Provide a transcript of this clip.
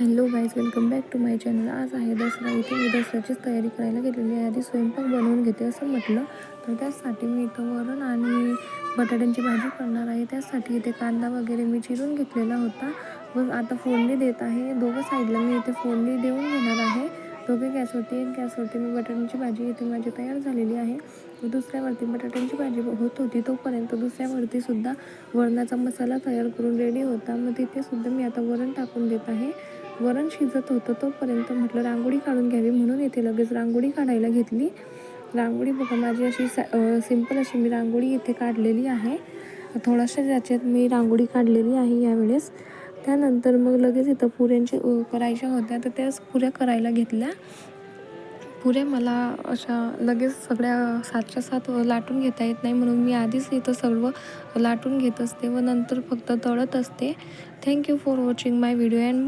Hello guys welcome back to my channel. आज आहे दसरा. इथे मी दसऱ्याचीच तयारी करायला गेलेली आहे. आधी स्वयंपाक बनवून घेते असं म्हटलं. तर त्यासाठी मी इथं वरण आणि बटाट्यांची भाजी करणार आहे. त्यासाठी इथे कांदा वगैरे मी चिरून घेतलेला होता. व आता फोडणी देत आहे. दोघं साईडला मी इथे फोडणी देऊन घेणार आहे. दोघे गॅसवरती एक गॅसवरती मी बटाट्यांची भाजी इथे माझी तयार झालेली आहे. दुसऱ्यावरती बटाट्यांची भाजी होत होती तोपर्यंत दुसऱ्यावरती सुद्धा वरणाचा मसाला तयार करून रेडी होता. मग तिथे सुद्धा मी आता वरण टाकून देत आहे. वरण शिजत होतं तोपर्यंत म्हटलं रांगोळी काढून घ्यावी. म्हणून इथे लगेच रांगोळी काढायला घेतली. रांगोळी बघा माझी अशी सिंपल अशी मी रांगोळी इथे काढलेली आहे. थोड्याशा ज्याच्यात मी रांगोळी काढलेली आहे यावेळेस. त्यानंतर मग लगेच इथं पुऱ्यांची करायच्या होत्या. तर त्याच पुऱ्या करायला घेतल्या. पुऱ्या मला अशा लगेच सगळ्या सातच्या सात लाटून घेता येत नाही. म्हणून मी आधीच इथं सर्व लाटून घेत असते व नंतर फक्त तळत असते. Thank you for watching my video and बा